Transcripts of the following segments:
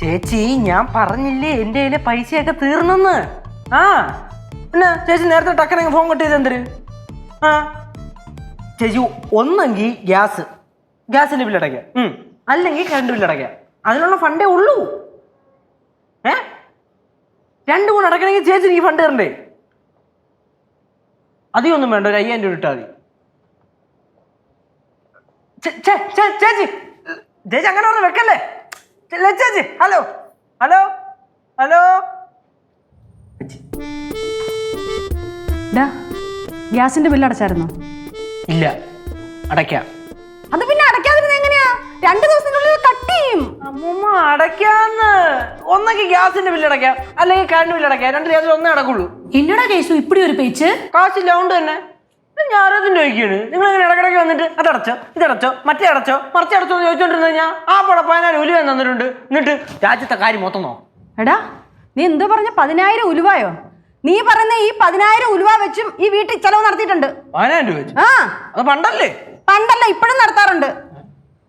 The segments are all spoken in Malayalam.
ചേച്ചി ഞാൻ പറഞ്ഞില്ലേ എന്റെ കയ്യിലെ പൈസയൊക്കെ തീർന്നെന്ന്? ആ പിന്നെ ചേച്ചി നേരത്തെ ടക്കനെ ഫോൺ കട്ട് ചെയ്തെന്തര് ആ ചേച്ചി ഒന്നെങ്കിൽ ഗ്യാസ് ഗ്യാസിന്റെ ബില്ലടയ്ക്കുക. അല്ലെങ്കിൽ കറണ്ട് ബില്ലടയ്ക്കുക അതിനുള്ള ഫണ്ടേ ഉള്ളൂ. ഏ? രണ്ട് കൂടെ അടക്കണമെങ്കിൽ ചേച്ചി ഈ ഫണ്ട് തരണ്ടേ? അധികം ഒന്നും വേണ്ട ഒരു അയ്യായിരം രൂപ ഇട്ടാൽ മതി. ചേച്ചി ചേച്ചി അങ്ങനെ ഒന്ന് വെക്കല്ലേ? ചേ- ലേ, ചേച്ചി ഹലോ ഹലോ ഹലോ. ഗ്യാസിന്റെ ബില്ല് അടച്ചായിരുന്നോ? ഇല്ല അടയ്ക്കാം. അത് പിന്നെ അടയ്ക്കാതിരുന്ന എങ്ങനെയാ? രണ്ടു ദിവസത്തിനുള്ളിൽ കട്ട് ചെയ്യും. അമ്മൂമ്മ അടയ്ക്കാന്ന്. ഒന്നെങ്കിൽ ഗ്യാസിന്റെ ബില്ല് അടയ്ക്കാം. അല്ലെങ്കിൽ കറണ്ട് ബില്ല് അടയ്ക്കാം. രണ്ട് ഗ്യാസിൽ ഒന്നേ അടക്കുള്ളൂ. എന്നടാ കേസു ഇപ്പടി ഒരു പേച്ച്? കാശില്ല അതുകൊണ്ട് തന്നെ. ഞാൻ ആരോഗ്യം ചോദിക്കുകയാണ് നിങ്ങൾ ഇങ്ങനെ ഇടക്കിടയ്ക്ക് വന്നിട്ട് അതടച്ചോ ഇതടച്ചോ മറ്റേ അടച്ചോ മറിച്ച് അടച്ചോ എന്ന് ചോദിച്ചോണ്ടിരുന്നത് ഞാൻ ആ പട പതിനായിരം ഉലുവ തന്നിട്ടുണ്ട്. എന്നിട്ട് രാജ്യത്തെ കാര്യം മൊത്തം നോ എടാ നീ എന്തോ പറഞ്ഞ പതിനായിരം ഉലുവായോ? നീ പറയുന്ന ഈ പതിനായിരം ഉലുവ വെച്ചും ഈ വീട്ടിൽ ചെലവ് നടത്തിയിട്ടുണ്ട്. പതിനായിരം രൂപ വെച്ച്? ആ. അത് പണ്ടല്ലേ? പണ്ടല്ല ഇപ്പോഴും നടത്താറുണ്ട്.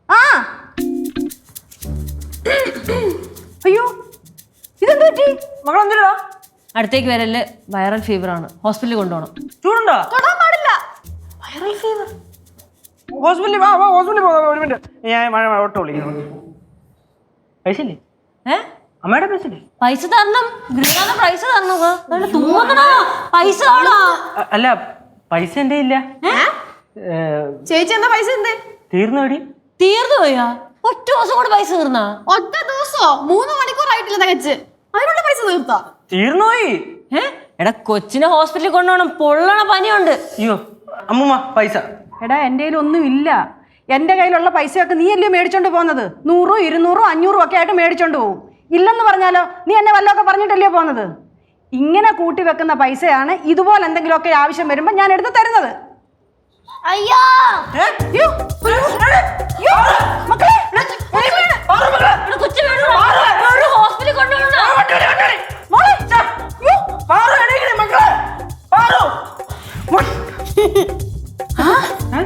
ആ. അയ്യോ ഇതെന്ത് പറ്റി? മകളെന്തിനാ അടുത്തേക്ക് വരൽ വൈറൽ ഫീവർ ആണ്. ഹോസ്പിറ്റലിൽ കൊണ്ടുപോകണം. ചൂടുണ്ടോ? തൊടാൻ ഫീവർ ഹോസ്പിറ്റലിൽ വാ വാ ഹോസ്പിറ്റലിൽ പോ ഒരു മിനിറ്റ്. ഞാൻ മഴ മഴ ഓട്ടോ വിളിക്കുന്നു. പൈസ ഇല്ലേ ഏ? അമ്മയുടെ പൈസ ഇല്ലേ പൈസ തരണം. ഗൃഹനാഥ പൈസ തരണം തൂങ്ങണോ? പൈസ ആണോ? അല്ല പൈസ എന്റെ ഇല്ല ചേച്ചി എന്താ പൈസ എന്തേ തീർന്നു എടി? തീർന്നു പോയാ? ഒറ്റ ദിവസം കൊണ്ട് പൈസ തീർന്നാ? ഒറ്റ ദിവസോ? മൂന്ന് മണിക്കൂർ ആയിട്ടില്ല തകച്ച്. അതിനുള്ള പൈസ തീർത്താ? തീർന്നു പോയി. ഏ? എടാ കൊച്ചിനെ ഹോസ്പിറ്റലിൽ കൊണ്ടുപോകണം. പൊള്ളണ പനിയുണ്ട്. അയ്യോ. അമ്മൂമ്മ പൈസ. എടാ എന്റെ കയ്യിൽ ഒന്നും ഇല്ല. എന്റെ കയ്യിലുള്ള പൈസയൊക്കെ നീ അല്ലേ മേടിച്ചോണ്ട് പോകുന്നത് നൂറും ഇരുന്നൂറും അഞ്ഞൂറും ഒക്കെ ആയിട്ട് മേടിച്ചോണ്ട് പോകും ഇല്ലെന്ന് പറഞ്ഞാലോ നീ എന്നെ വല്ലതൊക്കെ പറഞ്ഞിട്ടല്ലേ പോകുന്നത് ഇങ്ങനെ കൂട്ടി വെക്കുന്ന പൈസയാണ് ഇതുപോലെ എന്തെങ്കിലുമൊക്കെ ആവശ്യം വരുമ്പോൾ ഞാൻ എടുത്ത് തരുന്നത്. അയ്യോ! മക്കളെ, ഹോസ്പിറ്റലിൽ കൊണ്ടുപോകണം മക്കളെ. പാറു.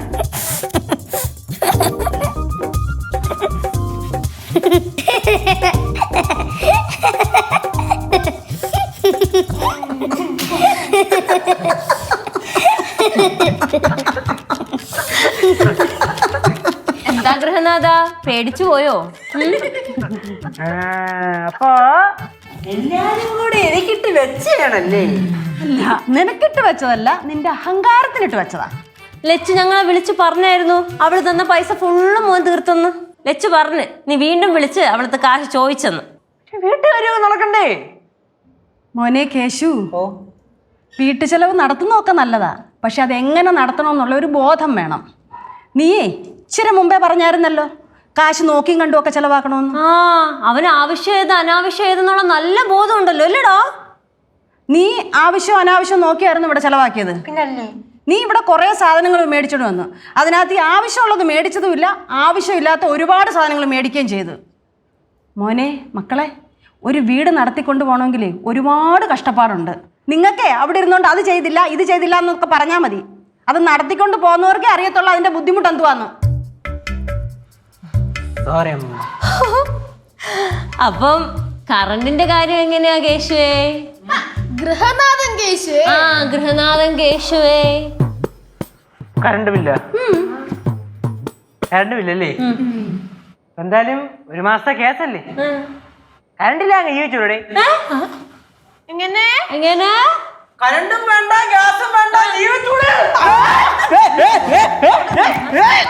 എന്താ ഗൃഹനാഥ പേടിച്ചു പോയോ ഉം? ആ, അപ്പൊ എല്ലാരും കൂടെ എനിക്കിട്ട് വെച്ചാണല്ലേ അല്ല നിനക്കിട്ട് വെച്ചതല്ല നിന്റെ അഹങ്കാരത്തിനിട്ട് വെച്ചതാ. ലച്ചു ഞങ്ങളെ വിളിച്ച് പറഞ്ഞായിരുന്നു. അവൾ തന്ന പൈസ ഫുള്ള് മോൻ തീർത്തെന്ന്. ലച്ചു പറഞ്ഞു നീ വീണ്ടും വിളിച്ച് അവളത്തെ കാശ് ചോദിച്ചെന്ന്. വീട്ടുകാര്യം നടക്കണ്ടേ? മോനെ കേശു ഓ. വീട്ടു ചെലവ് നടത്തുന്നതൊക്കെ നല്ലതാ. പക്ഷെ അതെങ്ങനെ എങ്ങനെ നടത്തണമെന്നുള്ള ഒരു ബോധം വേണം. നീ ഇച്ചിരി മുമ്പേ പറഞ്ഞായിരുന്നല്ലോ. കാശ് നോക്കിയും കണ്ടും ഒക്കെ ചെലവാക്കണമെന്ന് ആ അവന് ആവശ്യം ഏത് അനാവശ്യം ഏതെന്നുള്ള നല്ല ബോധം ഉണ്ടല്ലോ അല്ലേടാ നീ ആവശ്യം അനാവശ്യം നോക്കിയായിരുന്നു ഇവിടെ ചെലവാക്കിയത്. നീ ഇവിടെ കുറേ സാധനങ്ങൾ മേടിച്ചിട്ട് വന്നു. അതിനകത്ത് ഈ ആവശ്യമുള്ളത് മേടിച്ചതുമില്ല ആവശ്യമില്ലാത്ത ഒരുപാട് സാധനങ്ങൾ മേടിക്കുകയും ചെയ്തു. മോനെ മക്കളെ ഒരു വീട് നടത്തിക്കൊണ്ട് പോകണമെങ്കിൽ ഒരുപാട് കഷ്ടപ്പാടുണ്ട്. നിങ്ങൾക്കേ അവിടെ ഇരുന്നുകൊണ്ട് അത് ചെയ്തില്ല ഇത് ചെയ്തില്ല എന്നൊക്കെ പറഞ്ഞാൽ മതി. അത് നടത്തിക്കൊണ്ട് പോകുന്നവർക്കേ അറിയത്തുള്ളൂ അതിന്റെ ബുദ്ധിമുട്ട് എന്തുവാന്ന്. സോറി അമ്മ അപ്പം കറണ്ടിന്റെ കാര്യം എങ്ങനെയാ കേശുവേ? ഗൃഹനാഥൻ കേശുവേ. ആ ഗൃഹനാഥൻ കേശുവേ. Current bill. കറണ്ട് ബില്ലല്ലേ? എന്തായാലും ഒരു മാസത്തെ കേസല്ലേ? കറണ്ടില്ല അങ്ങ് ജീവിച്ചൂടെ എങ്ങനെ? എങ്ങനെ? കറണ്ടും വേണ്ട ഗ്യാസും വേണ്ട ജീവിച്ചൂടെ.